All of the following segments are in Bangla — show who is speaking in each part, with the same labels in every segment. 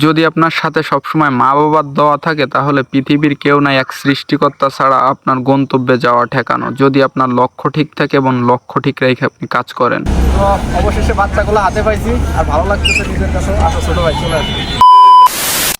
Speaker 1: যদি আপনার সাথে সবসময় মা বাবার দেওয়া থাকে, তাহলে পৃথিবীর কেউ না এক সৃষ্টিকর্তা ছাড়া আপনার গন্তব্যে যাওয়া ঠেকানো। যদি আপনার লক্ষ্য ঠিক থাকে এবং লক্ষ্য ঠিক রেখে আপনি কাজ করেন।
Speaker 2: অবশেষে বাচ্চাগুলো হাতে পাইছি, আর ভালো লাগতেছে নিজের কাছে। আসো ছোট ভাই, চলে আসো।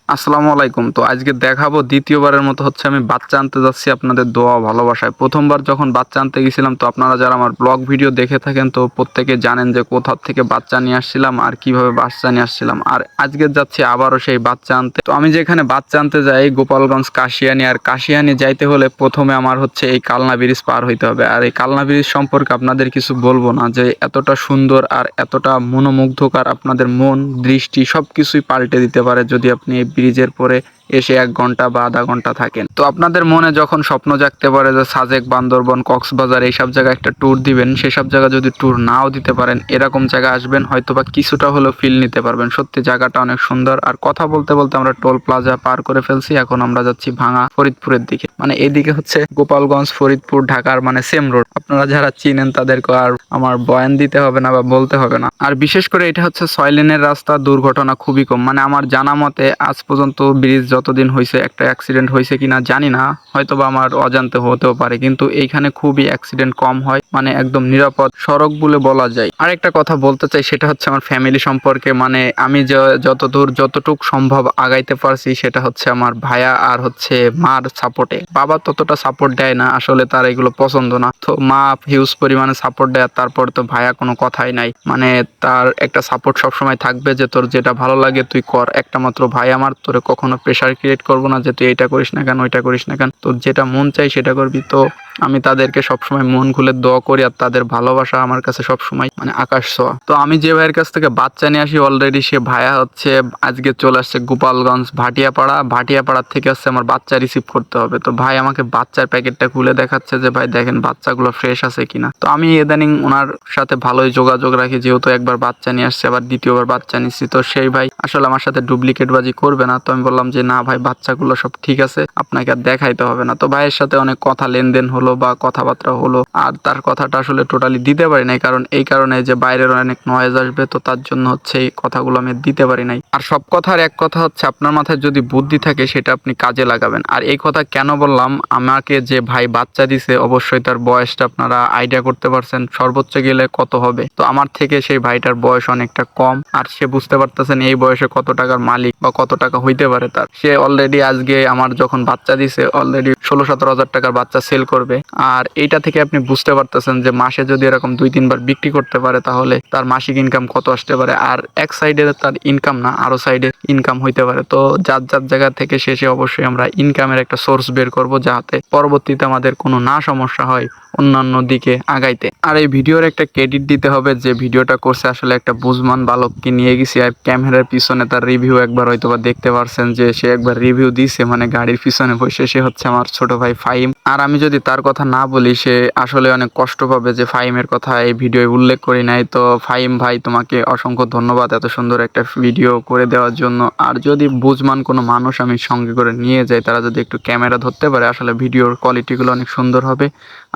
Speaker 1: আসসালামু আলাইকুম। তো আজকে দেখাবো দ্বিতীয়বারের মতো হচ্ছে আমি বাচ্চা আনতে যাচ্ছি আপনাদের দোয়া ভালোবাসায়। প্রথমবার যখন বাচ্চা আনতে গেছিলাম, তো আপনারা যারা আমার ব্লগ ভিডিও দেখে থাকেন, তো প্রত্যেকে জানেন যে কোথাও থেকে বাচ্চা নিয়ে আসছিলাম আর কীভাবে বাচ্চা নিয়ে আসছিলাম। আর আজকে যাচ্ছি আবারও সেই বাচ্চা আনতে। তো আমি যেখানে বাচ্চা আনতে যাই, গোপালগঞ্জ কাশিয়ানি। আর কাশিয়ানি যাইতে হলে প্রথমে আমার হচ্ছে এই কালনা ব্রিজ পার হইতে হবে। আর এই কালনা ব্রিজ সম্পর্কে আপনাদের কিছু বলব না, যে এতটা সুন্দর আর এতটা মনোমুগ্ধকর আপনাদের মন, দৃষ্টি সব কিছুই পাল্টে দিতে পারে যদি আপনি ব্রিজের পরে এসে এক ঘণ্টা বা আধা ঘণ্টা থাকেন। তো আপনাদের মনে যখন স্বপ্ন জাগতে পারে যে সাজেক, বান্দরবন, কক্সবাজার এইসব জায়গায় একটা ট্যুর দিবেন, সেসব জায়গা যদি ট্যুর নাও দিতে পারেন, এরকম জায়গা আসবেন হয়তো বা কিছুটা হলেও ফিল নিতে পারবেন। সত্যি জায়গাটা অনেক সুন্দর। আর কথা বলতে বলতে আমরা টোল প্লাজা পার করে ফেলছি, এখন আমরা যাচ্ছি ভাঙা ফরিদপুরের দিকে। মানে এদিকে হচ্ছে গোপালগঞ্জ, ফরিদপুর, ঢাকার মানে সেম রোড আপনারা যারা চিনেন তাদেরকে আর আমার বয়ান দিতে হবে না বা বলতে হবে না। আর বিশেষ করে এটা হচ্ছে ছয় লেনের রাস্তা, দুর্ঘটনা খুবই কম। মানে আমার জানা মতে আজ পর্যন্ত ব্রিজ যতদিন হয়েছে, একটা অ্যাক্সিডেন্ট হয়েছে কিনা জানি না হয়তো বা আমার অজান্তে হতেও পারে, কিন্তু এইখানে খুবই অ্যাক্সিডেন্ট কম হয়। মানে একদম নিরাপদ সড়ক বলে বলা যায়। আর একটা কথা বলতে চাই, সেটা হচ্ছে আমার ফ্যামিলি সম্পর্কে। মানে আমি যতদূর, যতটুক সম্ভব আগাইতে পারছি, সেটা হচ্ছে আমার ভাইয়া আর হচ্ছে মার সাপোর্টে বাবা ততটা সাপোর্ট দেয় না, আসলে তার এগুলো পছন্দ না। তো মা হিউজ পরিমাণে সাপোর্ট দেয়, তারপর তো ভাইয়া কোনো কথাই নাই। মানে তার একটা সাপোর্ট সবসময় থাকবে যে, তোর যেটা ভালো লাগে তুই কর। একটা মাত্র ভাই আমার, তোরে কখনো প্রেশার ক্রিয়েট করব না যে, তুই এটা করিস না কেন, ওইটা করিস না কেন। তোর যেটা মন চাই সেটা করবি। তো আমি তাদেরকে সবসময় মন খুলে দোয়া করি আর তাদের ভালোবাসা আমার কাছে সবসময় মানে আকাশ ছোঁয়া। তো আমি যে ভাইয়ের কাছ থেকে বাচ্চা নিয়ে আসি অলরেডি সে ভাইয়া হচ্ছে আজকে চলে আসছে গোপালগঞ্জ ভাটিয়াপাড়া। ভাটিয়াপাড়ার থেকে হচ্ছে আমার বাচ্চা রিসিভ করতে হবে। তো ভাই আমাকে বাচ্চার প্যাকেটটা খুলে দেখাচ্ছে যে, ভাই দেখেন বাচ্চাগুলো ফ্রেশ আছে কিনা? তো আমি ইদানিং ওনার সাথে ভালোই যোগাযোগ রাখি, যেহেতু একবার বাচ্চা নিয়ে আসছে, আবার দ্বিতীয়বার বাচ্চা নিচ্ছি। তো সেই ভাই আসলে আমার সাথে ডুপ্লিকেট বাজি করবে না। তো আমি বললাম যে, না ভাই, বাচ্চাগুলো সব ঠিক আছে, আপনাকে আর দেখাইতে হবে না। তো ভাইয়ের সাথে অনেক কথা, লেনদেন হলো বা কথাবার্তা হলো, আর তার কথাটা আসলে টোটালি দিতে পারি নাই। কারণ এই কারণে যে বাইরের অনেক নয়েজ আসবে, তো তার জন্য হচ্ছে এই কথাগুলো আমি দিতে পারি নাই। আর সব কথার এক কথা হচ্ছে, আপনার মাথায় যদি বুদ্ধি থাকে, সেটা আপনি কাজে লাগাবেন। আর এই কথা কেন বললাম, আমাকে যে ভাই বাচ্চা দিছে, অবশ্যই তার বয়সটা আপনারা আইডিয়া করতে পারছেন, সর্বোচ্চ গেলে কত হবে। তো আমার থেকে সেই ভাইটার বয়স অনেকটা কম, আর সে বুঝতে পারতেছেন এই বয়সে কত টাকার মালিক বা কত টাকা হইতে পারে তার। সে অলরেডি আজকে আমার যখন বাচ্চা দিছে অলরেডি ষোলো সতেরো হাজার টাকার বাচ্চা সেল করবে। আর এইটা থেকে আপনি বুঝতে পারতেছেন যে মাসে যদি এরকম দুই, তিনবার বিক্রি করতে পারে, তাহলে তার মাসিক ইনকাম কত আসতে পারে। আর এক সাইডে তার ইনকাম না, আরও সাইডে ইনকাম হইতে পারে। তো যার যার জায়গা থেকে শেষে অবশ্যই আমরা ইনকামের একটা সোর্স বের করব, যাতে পরবর্তীতে আমাদের কোনো না সমস্যা হয়। অন্যান্য দিকে আগাইতে। আর এই ভিডিওর একটা ক্রেডিট দিতে হবে যে ভিডিওটা করছে আসলে একটা বুঝমান বালককে নিয়ে গেছি আর ক্যামেরার পিছনে তার রিভিউ একবার হয়তো বা দেখতে পারছেন যে সে একবার রিভিউ দিছে মানে গাড়ির পিছনে বসে সে হচ্ছে আমার ছোট ভাই ফাইম আর আমি যদি তার কথা না বলি, সে আসলে অনেক কষ্ট পাবে যে ফাইমের কথা এই ভিডিওয় উল্লেখ করি নাই। তো ফাইম ভাই, তোমাকে অসংখ্য ধন্যবাদ এত সুন্দর একটা ভিডিও করে দেওয়ার জন্য। আর যদি বুঝমান কোনো মানুষ আমি সঙ্গে করে নিয়ে যাই, তারা যদি একটু ক্যামেরা ধরতে পারে, আসলে ভিডিওর কোয়ালিটিগুলো অনেক সুন্দর হবে।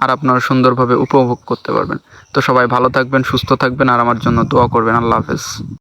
Speaker 1: আর আপনারা সুন্দরভাবে উপভোগ করতে পারবেন। তো সবাই ভালো থাকবেন, সুস্থ থাকবেন আর আমার জন্য দোয়া করবেন। আল্লাহ হাফেজ।